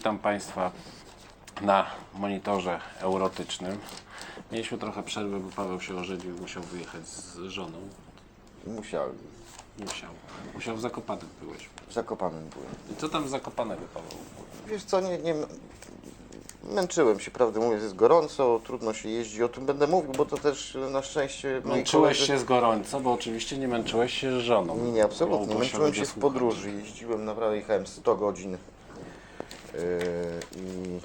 Witam Państwa na monitorze eurotycznym. Mieliśmy trochę przerwy, bo Paweł się ożenił i musiał wyjechać z żoną. Musiałem. Musiał. Musiał w Zakopanem byłeś. W Zakopanem byłem. I co tam z Zakopanego, Paweł? Wiesz co, nie, nie męczyłem się, prawdę mówiąc, jest gorąco, trudno się jeździ, o tym będę mówił, bo to też na szczęście Męczyłeś koledzy- się z gorąco, bo oczywiście nie męczyłeś się z żoną. Nie, nie, absolutnie. Męczyłem się w podróży, jeździłem naprawdę, jechałem 100 godzin i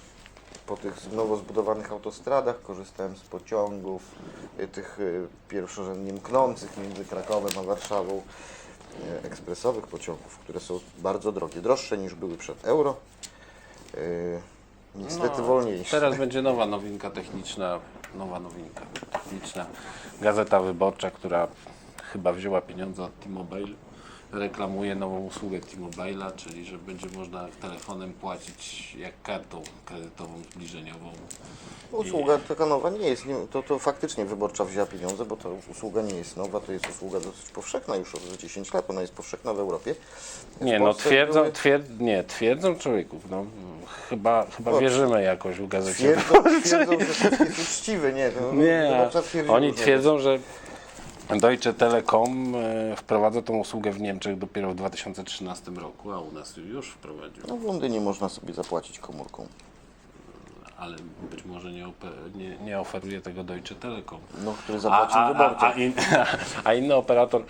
po tych nowo zbudowanych autostradach korzystałem z pociągów, yy, tych yy, pierwszorzędnie mknących między Krakowem a Warszawą, yy, ekspresowych pociągów, które są bardzo drogie, droższe niż były przed euro. Yy, niestety No, wolniejsze. Teraz będzie nowa nowinka techniczna, nowa nowinka techniczna. Gazeta Wyborcza, która chyba wzięła pieniądze od T-Mobile, reklamuje nową usługę T-Mobile'a, czyli że będzie można telefonem płacić jak kartą kredytową zbliżeniową. Usługa taka nowa nie jest, nie, to, to faktycznie wyborcza wzięła pieniądze, bo ta usługa nie jest nowa, to jest usługa dosyć powszechna już od 10 lat, ona jest powszechna w Europie. W Nie, no twierdzą, były- twierd, nie, twierdzą człowieków, no chyba, chyba No, wierzymy jakoś w gazecie Twierdzą, twierdzą że wszystko jest uczciwe, nie, to Nie, wyborcza twierdzi oni twierdzą, że Deutsche Telekom e, wprowadza tą usługę w Niemczech dopiero w 2013 roku, a u nas już wprowadził. No w Londynie można sobie zapłacić komórką. Ale być może nie, nie, nie oferuje tego Deutsche Telekom. No, który zapłacił a, a, wyborczo. a, in, a inny operator e,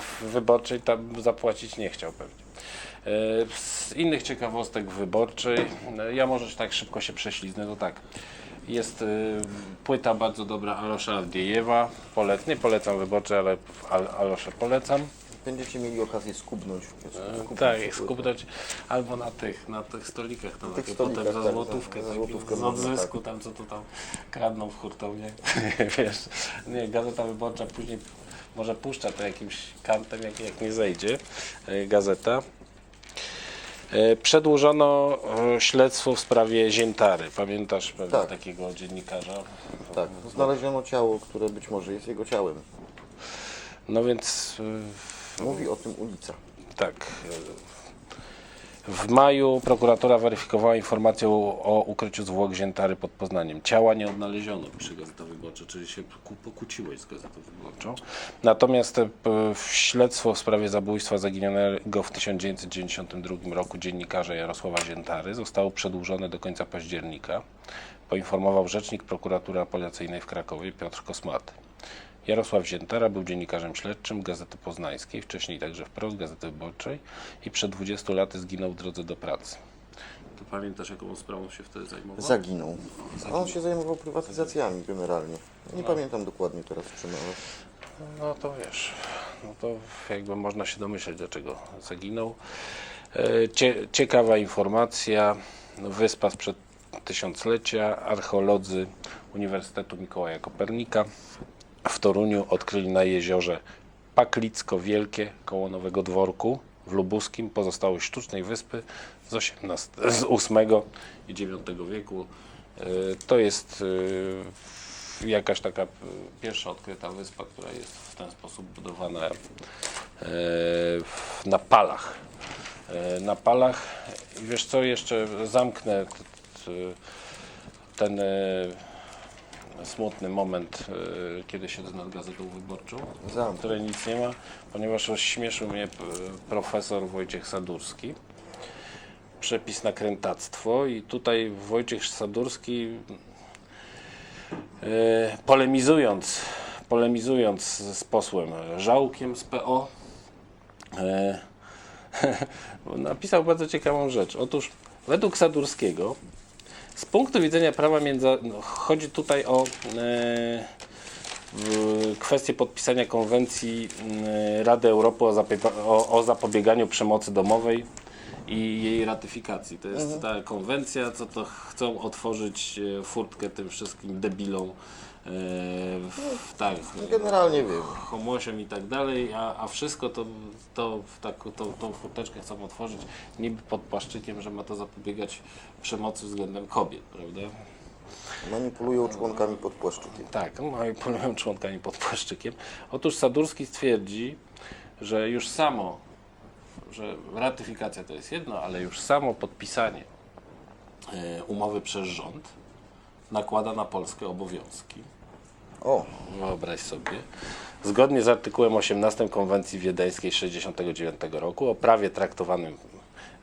w wyborczej tam zapłacić nie chciał pewnie. E, Z innych ciekawostek wyborczej, e, ja może tak szybko się prześliznę, to tak. Jest e, płyta bardzo dobra Alosza Awdiejewa. Polec, nie polecam wyborczej, ale Al, Aloszę polecam. Będziecie mieli okazję skubnąć. skupnąć Tak, się. skupnąć albo na tych, na tych stolikach, tam tych takie stolikach, potem za tak, złotówkę, za tak, złotówkę z odzysku, tam co to tam kradną w hurtowni. Wiesz, nie, Gazeta Wyborcza później może puszcza to jakimś kantem, jak, jak nie zejdzie e, gazeta. E, Przedłużono e, śledztwo w sprawie Ziętary. Pamiętasz pewnie Tak. takiego dziennikarza? Tak, znaleziono ciało, które być może jest jego ciałem. No więc e, Mówi o tym ulica. Tak. W maju prokuratura weryfikowała informację o ukryciu zwłok Ziętary pod Poznaniem. Ciała nie odnaleziono, pisze Gazeta Wyborcza, czyli się pokłóciłeś z Gazetą Wyborczą. Natomiast e, śledztwo w sprawie zabójstwa zaginionego w 1992 roku dziennikarza Jarosława Ziętary zostało przedłużone do końca października, poinformował rzecznik prokuratury apelacyjnej w Krakowie Piotr Kosmaty. Jarosław Ziętara był dziennikarzem śledczym Gazety Poznańskiej, wcześniej także wprost Gazety Wyborczej i przed 20 laty zginął w drodze do pracy. To pamiętasz, jaką sprawą się wtedy zajmował? Zaginął. A on się zajmował prywatyzacjami generalnie. Nie pamiętam dokładnie teraz czym, ale No to wiesz, no to jakby można się domyśleć, dlaczego zaginął. E, Cie, ciekawa informacja, wyspa sprzed tysiąclecia, archeolodzy Uniwersytetu Mikołaja Kopernika w Toruniu odkryli na jeziorze Paklicko Wielkie koło Nowego Dworku w Lubuskim pozostałość sztucznej wyspy z, 18, z i IX wieku. E, To jest e, jakaś taka e, pierwsza odkryta wyspa, która jest w ten sposób budowana na palach. Na palach. I wiesz co, jeszcze zamknę ten smutny moment, e, kiedy siedzę nad gazetą wyborczą, Zamknę. w której nic nie ma, ponieważ rozśmieszył mnie p- profesor Wojciech Sadurski. Przepis na krętactwo i tutaj Wojciech Sadurski e, polemizując, polemizując z posłem Żałkiem z PO e, napisał bardzo ciekawą rzecz. Otóż według Sadurskiego z punktu widzenia prawa między... No, chodzi tutaj o e, w kwestię podpisania konwencji e, Rady Europy o, o, o zapobieganiu przemocy domowej i jej ratyfikacji. To jest ta konwencja, co to chcą otworzyć e, furtkę tym wszystkim debilom. E, w, tak, generalnie wiem. homosiom i tak dalej, a, a wszystko to, to w tak, to, tą furteczkę chcą otworzyć niby pod płaszczykiem, że ma to zapobiegać przemocy względem kobiet, prawda? Manipulują członkami pod płaszczykiem. Tak, manipulują członkami pod płaszczykiem. Otóż Sadurski stwierdzi, że już samo że ratyfikacja to jest jedno, ale już samo podpisanie e, umowy przez rząd nakłada na Polskę obowiązki. O, Wyobraź sobie. Zgodnie z artykułem 18 Konwencji Wiedeńskiej z 1969 roku o prawie traktowanym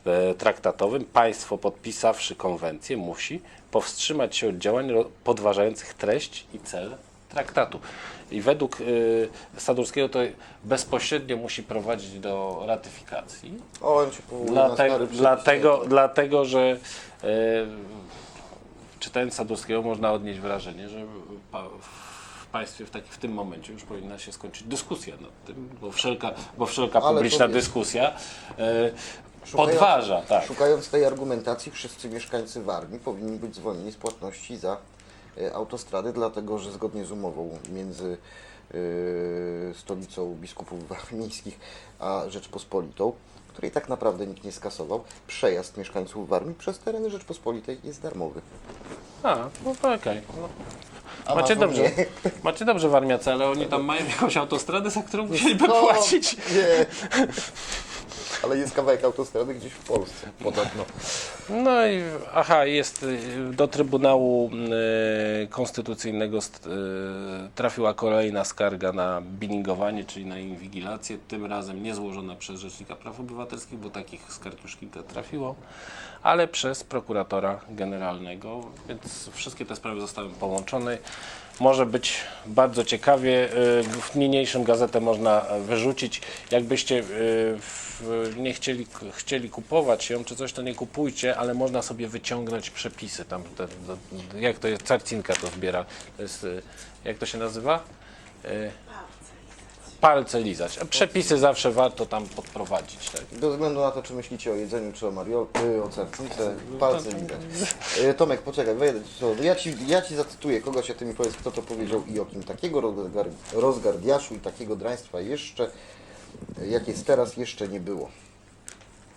e, traktatowym państwo podpisawszy konwencję musi powstrzymać się od działań podważających treść i cel traktatu. I według y, Sadurskiego to bezpośrednio musi prowadzić do ratyfikacji. o, on się na Dlatego, dlatego, że e, czytając Sadurskiego można odnieść wrażenie, że państwie w, taki, w tym momencie już powinna się skończyć dyskusja nad tym, bo wszelka, bo wszelka Ale to publiczna dyskusja e, Szukając- podważa. Tak. Szukając tej argumentacji, wszyscy mieszkańcy Warmii powinni być zwolnieni z płatności za e, autostrady, dlatego że zgodnie z umową między e, stolicą biskupów warmińskich a Rzeczpospolitą, której tak naprawdę nikt nie skasował, przejazd mieszkańców Warmii przez tereny Rzeczpospolitej jest darmowy. A, no to okej. No. Macie dobrze, nie. macie dobrze Warmiacy, ale oni tam mają jakąś autostradę, za którą musieliby No, płacić. Nie. Ale jest kawałek autostrady gdzieś w Polsce, podobno. No i aha, jest y, do Trybunału y, Konstytucyjnego st- y, trafiła kolejna skarga na bilingowanie, czyli na inwigilację, tym razem nie złożona przez Rzecznika Praw Obywatelskich, bo takich skarg już kilka trafiło, ale przez prokuratora generalnego, więc wszystkie te sprawy zostały połączone. Może być bardzo ciekawie. y, W niniejszym gazetę można wyrzucić. Jakbyście y, nie chcieli, chcieli kupować ją czy coś, to nie kupujcie, ale można sobie wyciągnąć przepisy. Tam, te, te, jak to jest, Carcinka to zbiera. To jest, y, jak to się nazywa? Palce lizać. A Przepisy zawsze warto tam podprowadzić. Tak? Bez względu na to, czy myślicie o jedzeniu, czy o Mario, y, o cercince, palce widać. Y, Tomek, poczekaj, wejdę ci słowo. Ja ci, ja ci zacytuję kogoś, a ty mi powiedz, kto to powiedział i o kim. Takiego rozgar, rozgardiaszu i takiego draństwa jeszcze, y, jak jest teraz, jeszcze nie było.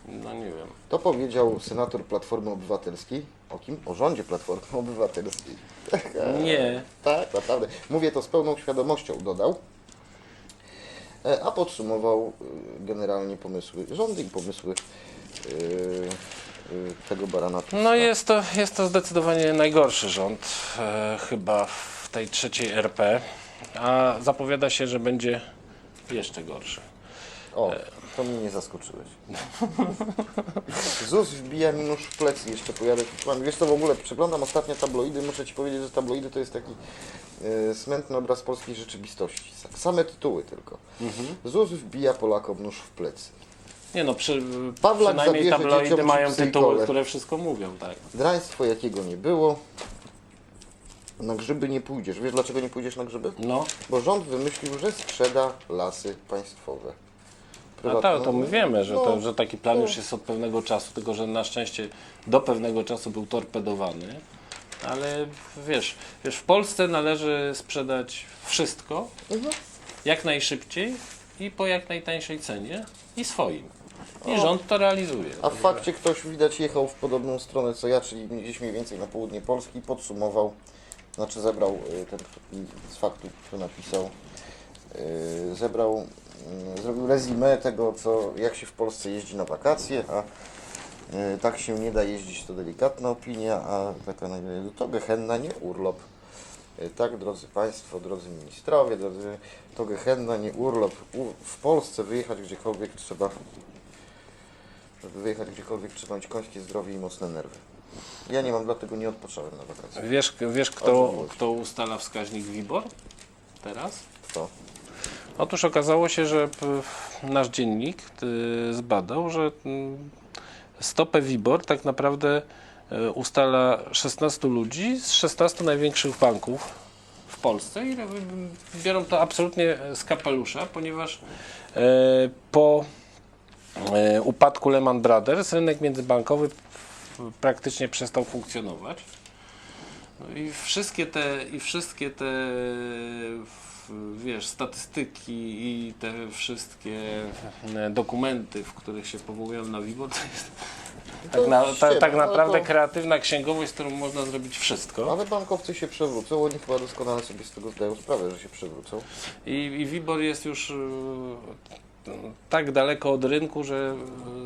No nie wiem. To powiedział senator Platformy Obywatelskiej. O kim? O rządzie Platformy Obywatelskiej. Nie. Tak, naprawdę. Mówię to z pełną świadomością, dodał. E, A podsumował y, generalnie pomysły rządu i pomysły y, tego barana. No jest to, jest to zdecydowanie najgorszy rząd e, chyba w tej trzeciej RP, a zapowiada się, że będzie jeszcze gorszy. O, to mnie nie zaskoczyłeś. ZUS wbija mi nóż w plecy, jeszcze pojadę. Wiesz co, w ogóle przeglądam ostatnio tabloidy, muszę Ci powiedzieć, że tabloidy to jest taki e, smętny obraz polskiej rzeczywistości. Sa- Same tytuły tylko. ZUS wbija Polakom nóż w plecy. Nie no, przy, Pawlak przynajmniej zabierze tabloidy dzieciom mają tytuły, które wszystko mówią, tak. Draństwo jakiego nie było. Na grzyby nie pójdziesz. Wiesz dlaczego nie pójdziesz na grzyby? No, Bo rząd wymyślił, że sprzeda lasy państwowe. A Prywatne- to, to my wiemy, że, No, to, że taki plan to- już jest od pewnego czasu, tylko że na szczęście do pewnego czasu był torpedowany. Ale wiesz, wiesz, w Polsce należy sprzedać wszystko Mhm. jak najszybciej i po jak najtańszej cenie i swoim. I rząd to realizuje. A w fakcie ktoś widać jechał w podobną stronę co ja, czyli gdzieś mniej więcej na południe Polski, podsumował, znaczy zebrał y, ten z faktu, który napisał, y, zebrał, zrobił rezimę tego, co, jak się w Polsce jeździ na wakacje, a y, tak się nie da jeździć, to delikatna opinia, a taka naj- to gehenna, nie urlop. Y, Tak, drodzy Państwo, drodzy ministrowie, drodzy, to gehenna, nie urlop. W Polsce wyjechać gdziekolwiek trzeba żeby wyjechać gdziekolwiek trzeba mieć końskie zdrowie i mocne nerwy. Ja nie mam, dlatego nie odpocząłem na wakacje. Wiesz, wiesz kto, kto ustala wskaźnik WIBOR teraz? To. Otóż okazało się, że nasz dziennik y, zbadał, że mm, stopę WIBOR tak naprawdę y, ustala 16 ludzi z 16 największych banków w Polsce i y, biorą to absolutnie z kapelusza, ponieważ e, po upadku Lehman Brothers rynek międzybankowy praktycznie przestał funkcjonować. No i wszystkie te, i wszystkie te wiesz, statystyki i te wszystkie dokumenty, w których się powołują na WIBOR, to jest tak, na, ta, tak naprawdę to- kreatywna księgowość, z którą można zrobić wszystko. Ale bankowcy się przewrócą, oni chyba doskonale sobie z tego zdają sprawę, że się przewrócą. I, i WIBOR jest już e, tak daleko od rynku, że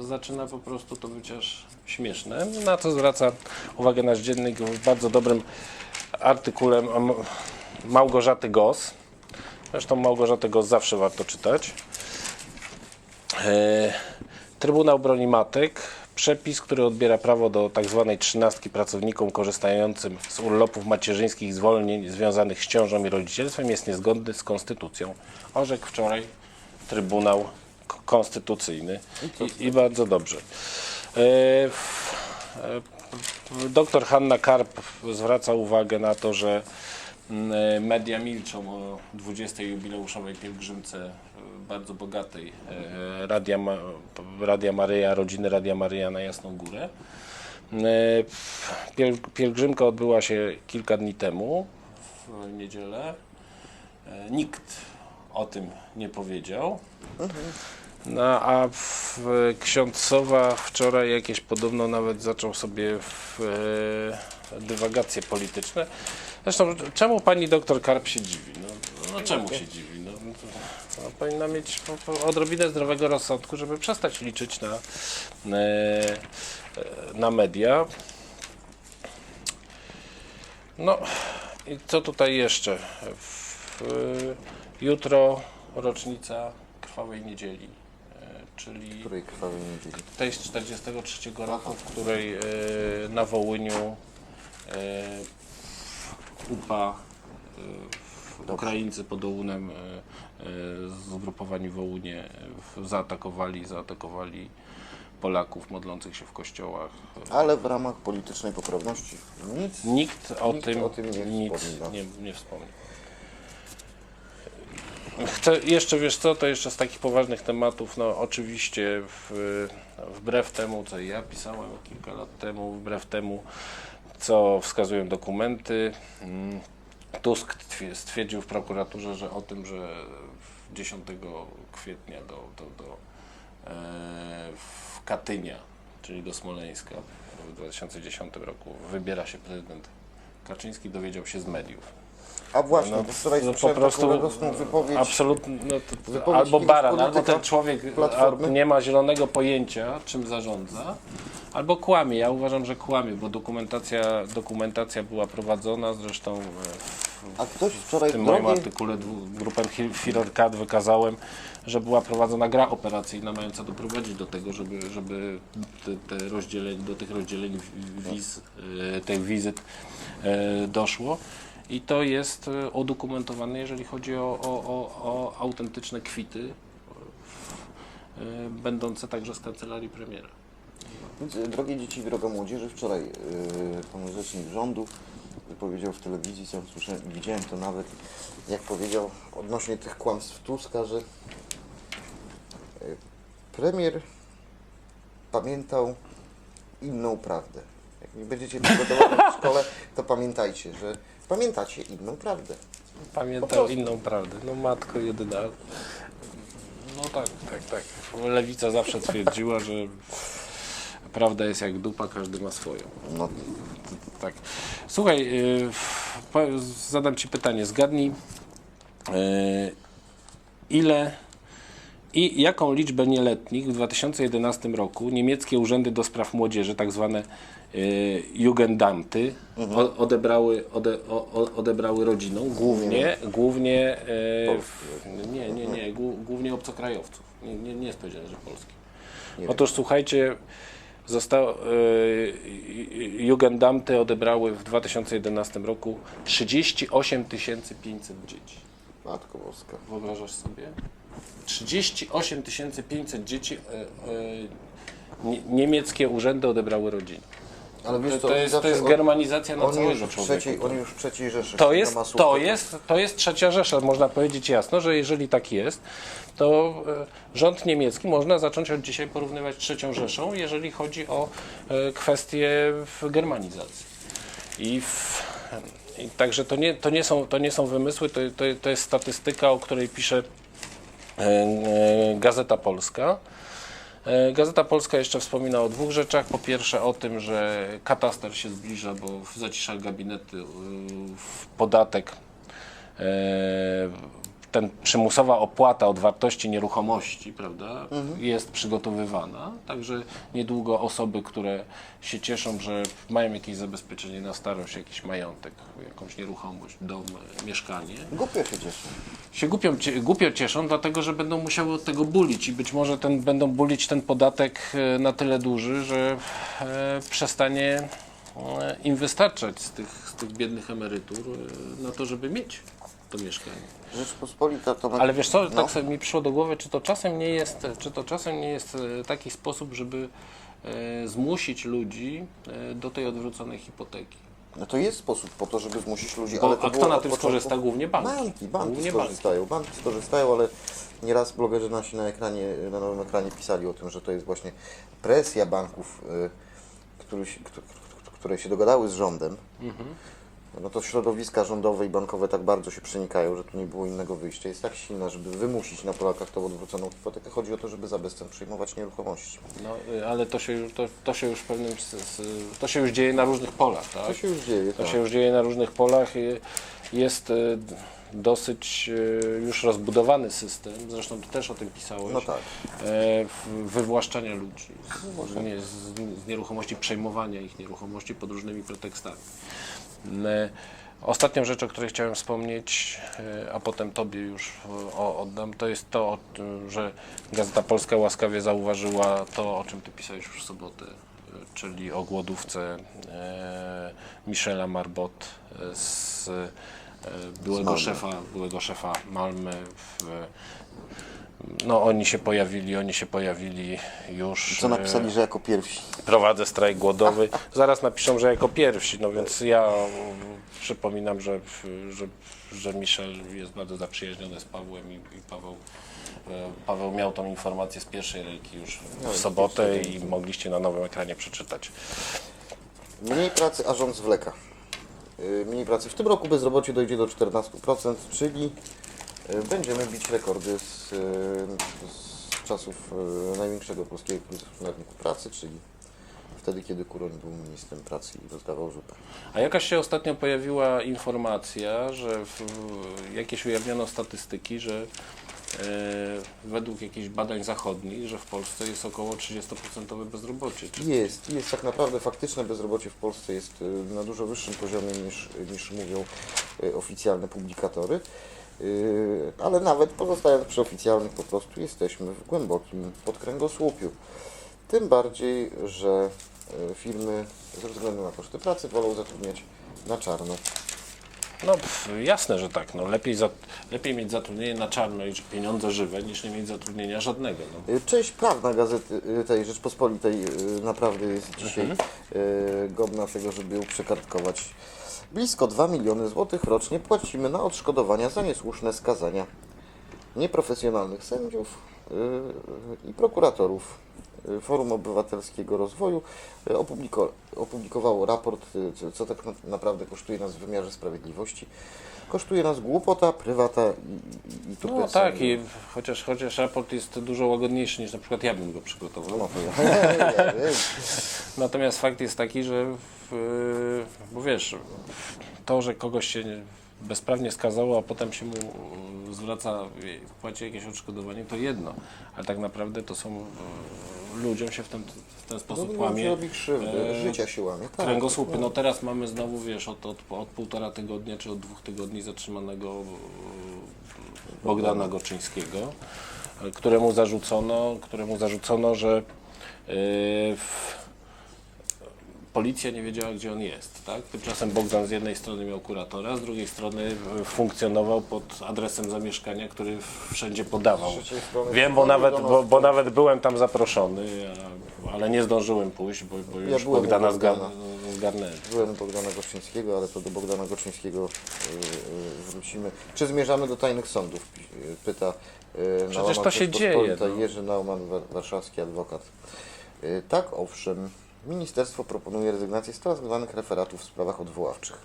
e, zaczyna po prostu to być aż śmieszne. Na to zwraca uwagę nasz dziennik w bardzo dobrym artykule M- Małgorzaty Gos. Zresztą Małgorzatę Gos zawsze warto czytać. E, Trybunał broni matek. Przepis, który odbiera prawo do tzw. trzynastki pracownikom korzystającym z urlopów macierzyńskich i zwolnień związanych z ciążą i rodzicielstwem jest niezgodny z konstytucją. Orzekł wczoraj Trybunał Konstytucyjny i, i bardzo dobrze. E, e, Doktor Hanna Karp zwraca uwagę na to, że media milczą o 20. jubileuszowej pielgrzymce e, bardzo bogatej e, Radia, Radia Maryja, rodziny Radia Maryja na Jasną Górę. E, Piel, pielgrzymka odbyła się kilka dni temu, w niedzielę. E, Nikt o tym nie powiedział. No a w, ksiądz Sowa wczoraj jakieś podobno nawet zaczął sobie w, e, dywagacje polityczne. Zresztą czemu pani doktor Karp się dziwi? No, no czemu się dziwi? No, no, no, powinna mieć odrobinę zdrowego rozsądku, żeby przestać liczyć na, e, e, na media. No i co tutaj jeszcze? W, jutro rocznica Krwawej Niedzieli, e, czyli której krwawej niedzieli. tej z 43 roku, w której e, na Wołyniu e, UPA, e, Ukraińcy pod Ołunem, e, e, zgrupowani w Wołynie, e, w- zaatakowali, zaatakowali Polaków modlących się w kościołach. Ale w ramach politycznej poprawności nic. Nikt o Nikt tym, o tym nie nic nie, nie wspomniał. Chcę jeszcze, wiesz co, to jeszcze z takich poważnych tematów, no oczywiście w, wbrew temu, co ja pisałem kilka lat temu, wbrew temu, co wskazują dokumenty, mm, Tusk twie- stwierdził w prokuraturze, że o tym, że 10 kwietnia do, do, do e, w Katynia, czyli do Smoleńska w 2010 roku wybiera się prezydent Kaczyński, dowiedział się z mediów. A właśnie, No, bo wczoraj no po prostu wypowiedź. absolutnie, no albo baran, albo ten człowiek Platformy. nie ma zielonego pojęcia, czym zarządza, albo kłamie. Ja uważam, że kłamie, bo dokumentacja, dokumentacja była prowadzona, zresztą e, w, A ktoś wczoraj w tym moim artykule grupę Firorcad wykazałem, że była prowadzona gra operacyjna mająca doprowadzić do tego, żeby, żeby te, te rozdzieleń, do tych rozdzieleń wi- wiz, e, tych wizyt e, doszło. I to jest e, udokumentowane, jeżeli chodzi o, o, o, o autentyczne kwity, e, będące także z kancelarii premiera. Więc, e, drogie dzieci, droga młodzieży, wczoraj yy, pan rzecznik rządu wypowiedział w telewizji, sam słyszałem widziałem to nawet, jak powiedział odnośnie tych kłamstw Tuska, że premier pamiętał inną prawdę. Jak nie będziecie przygotowani w szkole, to pamiętajcie, że pamiętacie inną prawdę. Pamiętał inną prawdę. No matko jedyna. No tak, tak, tak. Lewica zawsze twierdziła, że prawda jest jak dupa, każdy ma swoją. No, Tak. Słuchaj, po- zadam Ci pytanie. Zgadnij, yy, ile i jaką liczbę nieletnich w 2011 roku niemieckie urzędy do spraw młodzieży, tak zwane Jugendamty, o, odebrały, ode, odebrały rodzinom, głównie, głównie w, nie, nie, nie, głó- głównie obcokrajowców. Nie, nie, nie jest powiedziane, że wiem. Otóż słuchajcie, zostało, y, Jugendamty odebrały w 2011 roku 38 500 dzieci. Matko Boska. Wyobrażasz sobie? 38 500 dzieci y, y, nie- niemieckie urzędy odebrały rodziny. Ale wiesz To, co, to, oni jest, to zawsze- jest germanizacja na Oni całego już, w człowieka. trzeciej, oni już w trzeciej Rzeszy. To jest, masówkę. to, jest, to jest trzecia Rzesza. Można powiedzieć jasno, że jeżeli tak jest, to e, rząd niemiecki można zacząć od dzisiaj porównywać z trzecią Rzeszą, jeżeli chodzi o e, kwestie w germanizacji. I, w, i także to nie, to, nie są, to nie są wymysły, to, to, to jest statystyka, o której pisze e, e, Gazeta Polska. E, Gazeta Polska jeszcze wspomina o dwóch rzeczach. Po pierwsze o tym, że kataster się zbliża, bo w zaciszach gabinety y, w podatek e, ten przymusowa opłata od wartości nieruchomości, prawda, Mhm. jest przygotowywana. Także niedługo osoby, które się cieszą, że mają jakieś zabezpieczenie na starość, jakiś majątek, jakąś nieruchomość, dom, mieszkanie, Głupio się cieszę. się głupio, głupio cieszą, dlatego że będą musiały od tego bulić i być może ten, będą bulić ten podatek e, na tyle duży, że e, przestanie e, im wystarczać z tych, z tych biednych emerytur e, na to, żeby mieć to mieszkanie. Rzeczpospolita to... Ale wiesz co, no, tak sobie mi przyszło do głowy, czy to czasem nie jest, czy to czasem nie jest e, taki sposób, żeby e, zmusić ludzi e, do tej odwróconej hipoteki. no to jest sposób po to, żeby zmusić ludzi, Bo, ale to a kto na tym początku- skorzysta? Głównie banki. Banki, banki Głównie banki. skorzystają. Banki skorzystają, ale nieraz blogerzy nasi na ekranie, na nowym ekranie pisali o tym, że to jest właśnie presja banków, y, który się, któ- któ- które się dogadały z rządem. Mhm. No to środowiska rządowe i bankowe tak bardzo się przenikają, że tu nie było innego wyjścia. Jest tak silna, żeby wymusić na Polakach tą odwróconą hipotekę. Chodzi o to, żeby za bezcen przyjmować nieruchomości. No, y, ale to się, już- to, to się już w pewnym, to się już dzieje na różnych polach, tak? To się już dzieje, To tak. się już dzieje na różnych polach. Jest y, dosyć y, już rozbudowany system, zresztą ty też o tym pisałeś, No tak. e, wywłaszczania ludzi z, z, z nieruchomości, przejmowania ich nieruchomości pod różnymi pretekstami. E, Ostatnią rzecz, o której chciałem wspomnieć, e, a potem Tobie już e, oddam, to jest to, że Gazeta Polska łaskawie zauważyła to, o czym Ty pisałeś już w sobotę, czyli o głodówce Michela Marbot z byłego szefa, byłego szefa Malmy w, no oni się pojawili, oni się pojawili już. Co e, napisali, że jako pierwsi. prowadzę strajk głodowy. Zaraz napiszą, że jako pierwsi, no więc ja mm, przypominam, że, że, że Michel jest bardzo zaprzyjaźniony z Pawłem i, i Paweł, e, Paweł miał tą informację z pierwszej ręki już w sobotę i mogliście na nowym ekranie przeczytać. Mniej pracy, a rząd zwleka. Yy, Mniej pracy. W tym roku bezrobocie dojdzie do 14%, czyli będziemy bić rekordy z, yy, z czasów yy, największego polskiego kryzysu na rynku pracy, czyli wtedy, kiedy Kuroń był ministrem pracy i rozdawał zupę. A jakaś się ostatnio pojawiła informacja, że w, jakieś ujawniono statystyki, że e, według jakichś badań zachodnich, że w Polsce jest około 30% bezrobocie. Czy Jest, jest tak naprawdę faktyczne bezrobocie w Polsce jest na dużo wyższym poziomie niż, niż mówią oficjalne publikatory. Y, Ale nawet pozostając przy oficjalnych, po prostu jesteśmy w głębokim podkręgosłupiu. Tym bardziej, że y, firmy ze względu na koszty pracy wolą zatrudniać na czarno. No pff, jasne, że tak. No, lepiej, za, lepiej mieć zatrudnienie na czarno i pieniądze żywe, niż nie mieć zatrudnienia żadnego. No. Y, Część prawna gazety tej Rzeczpospolitej naprawdę jest dzisiaj y, godna tego, żeby ją przekartkować. Blisko 2 miliony złotych rocznie płacimy na odszkodowania za niesłuszne skazania nieprofesjonalnych sędziów y, i prokuratorów. Forum Obywatelskiego Rozwoju y, opubliko, opublikowało raport, y, co- tak na- naprawdę kosztuje nas w wymiarze sprawiedliwości. Kosztuje nas głupota, prywata i, tupet No tak, i chociaż, chociaż raport jest dużo łagodniejszy niż na przykład ja bym go przygotował. No to ja, ja wiem. Natomiast fakt jest taki, że w, bo wiesz, to, że kogoś się bezprawnie skazało, a potem się mu zwraca, płaci jakieś odszkodowanie, to jedno. Ale tak naprawdę to są, e, ludziom się w ten, w ten No, sposób no, łamie robi krzywdę, e, życia się łamie. Tak, kręgosłupy. No teraz mamy znowu, wiesz, od, od, od półtora tygodnia czy od dwóch tygodni zatrzymanego e, Bogdana Goczyńskiego, e, któremu zarzucono, któremu zarzucono, że w, policja nie wiedziała, gdzie on jest. Tak? Tymczasem Bogdan z jednej strony miał kuratora, z drugiej strony e, funkcjonował pod adresem zamieszkania, który wszędzie podawał. Wiem, bo nawet, bo, bo nawet byłem tam zaproszony, a, ale nie zdążyłem pójść, bo, bo już u Bogdana Bogdana. zgarnęli. Byłem u Bogdana Goszczyńskiego, ale to do Bogdana Goszczyńskiego y, y, wrócimy. Czy zmierzamy do tajnych sądów? Pyta Przecież to się dzieje, no. Jerzy Nauman, wa- warszawski adwokat. Tak, owszem. Ministerstwo proponuje rezygnację z zwanych referatów w sprawach odwoławczych.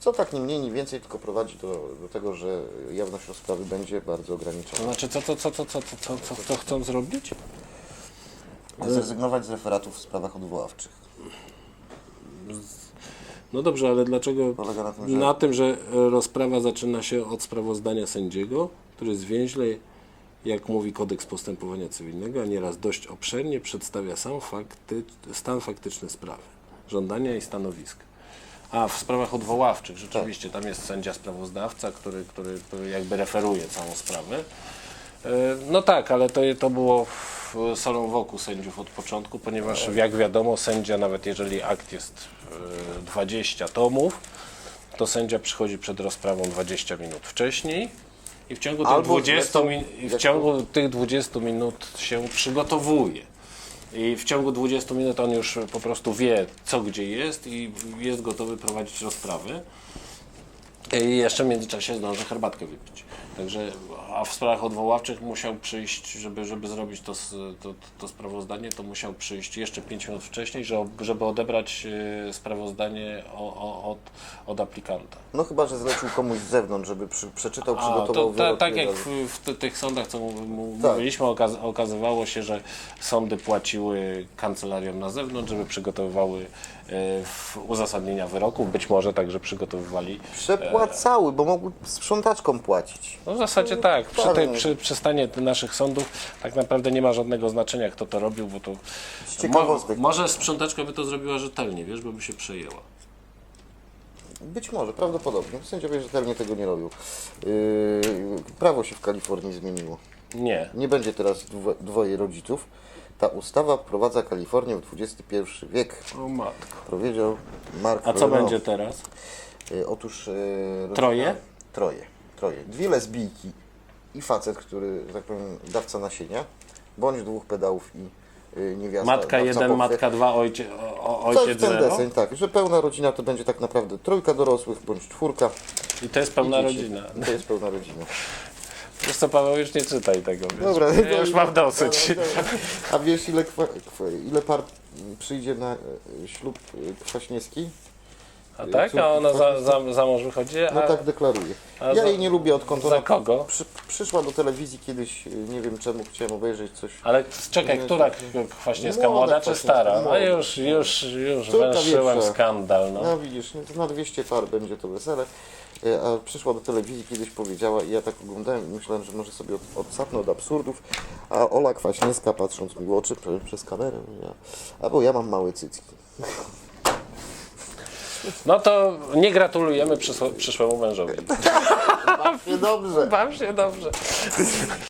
Co tak nie mniej, nie więcej, tylko prowadzi do, do tego, że jawność rozprawy będzie bardzo To ograniczona. znaczy, co, co, co, co, co, co, co, co chcą zrobić? Zrezygnować z referatów w sprawach odwoławczych. No dobrze, ale dlaczego? Polega na tym, że- Na tym, że rozprawa zaczyna się od sprawozdania sędziego, który zwięźle, jak mówi kodeks postępowania cywilnego, a nieraz dość obszernie przedstawia sam fakty, stan faktyczny sprawy, żądania i stanowiska. A w sprawach odwoławczych rzeczywiście tam jest sędzia sprawozdawca, który, który, jakby referuje całą sprawę. E, No tak, ale to, to było solą wokół sędziów od początku, ponieważ jak wiadomo sędzia, nawet jeżeli akt jest e, 20 tomów, to sędzia przychodzi przed rozprawą 20 minut wcześniej i w ciągu tych, Albo 20, zlecą- w ciągu tych 20 minut się przygotowuje. I w ciągu 20 minut on już po prostu wie, co gdzie jest i jest gotowy prowadzić rozprawy. I jeszcze w międzyczasie zdąży herbatkę wypić. Także, a w sprawach odwoławczych musiał przyjść, żeby, żeby zrobić to, to, to sprawozdanie, to musiał przyjść jeszcze 5 minut wcześniej, że- żeby odebrać e, sprawozdanie o, o, od, od aplikanta. No chyba, że zlecił komuś z zewnątrz, żeby przy, przeczytał, A, przygotował to, ta, tak jak w, w ty- tych sądach, co Tak. mówiliśmy, okaz okazywało się, że sądy płaciły kancelariom na zewnątrz, żeby przygotowywały uzasadnienia wyroków, być może także przygotowywali Przepłacały, bo mogły sprzątaczkom płacić. No w zasadzie tak. Przy, tej, no. przy, przy stanie naszych sądów tak naprawdę nie ma żadnego znaczenia, kto to robił, bo to. Z ciekawostek. może sprzątaczka by to zrobiła rzetelnie, wiesz, bo by się przejęła. Być może, prawdopodobnie. Sędziowie rzetelnie tego nie robią. Yy, prawo się w Kalifornii zmieniło. Nie. Nie będzie teraz dwo, dwoje rodziców. Ta ustawa wprowadza Kalifornię w XXI wiek, O matko. powiedział Mark A co będzie teraz? Y, Otóż... y, rodzina- Troje? Troje. Troje. Dwie lesbijki i facet, który, że tak powiem, dawca nasienia, bądź dwóch pedałów i y, niewiasta. Matka dawca jeden, pochwy. matka dwa, ojciec, o, o, Coś ojciec w ten zero. deseń, tak, że pełna rodzina to będzie tak naprawdę trójka dorosłych bądź czwórka. I to jest pełna dzieci. rodzina. To jest pełna rodzina. Wiesz co, Paweł, już nie czytaj tego. Wiesz. Dobra, ja już mam dosyć. Dobra, dobra. A wiesz ile, kwa, kwa, ile par przyjdzie na e, ślub e, kwaśniewski? A tak? A ona za, za, za mąż wychodzi? A No tak deklaruje. a Ja za- jej nie lubię odkąd za ona kogo? przy, przyszła do telewizji kiedyś, e, nie wiem czemu, chciałem obejrzeć coś. Ale czekaj, Nie, która tak. kwaśniewska, Młoda młoda czy Kwaśniewska, stara? Młoda. już, już, już Córka węszyłem skandal. No. No widzisz, no to na 200 par będzie to wesele. E, A przyszła do telewizji, kiedyś powiedziała i ja tak oglądałem i myślałem, że może sobie od, odsapnę od absurdów, a Ola Kwaśniewska patrząc mi w oczy prze, przez kamerę, ja, a bo ja mam małe cycki. no to nie gratulujemy przyszłemu mężowi. Dobrze. Baw się dobrze.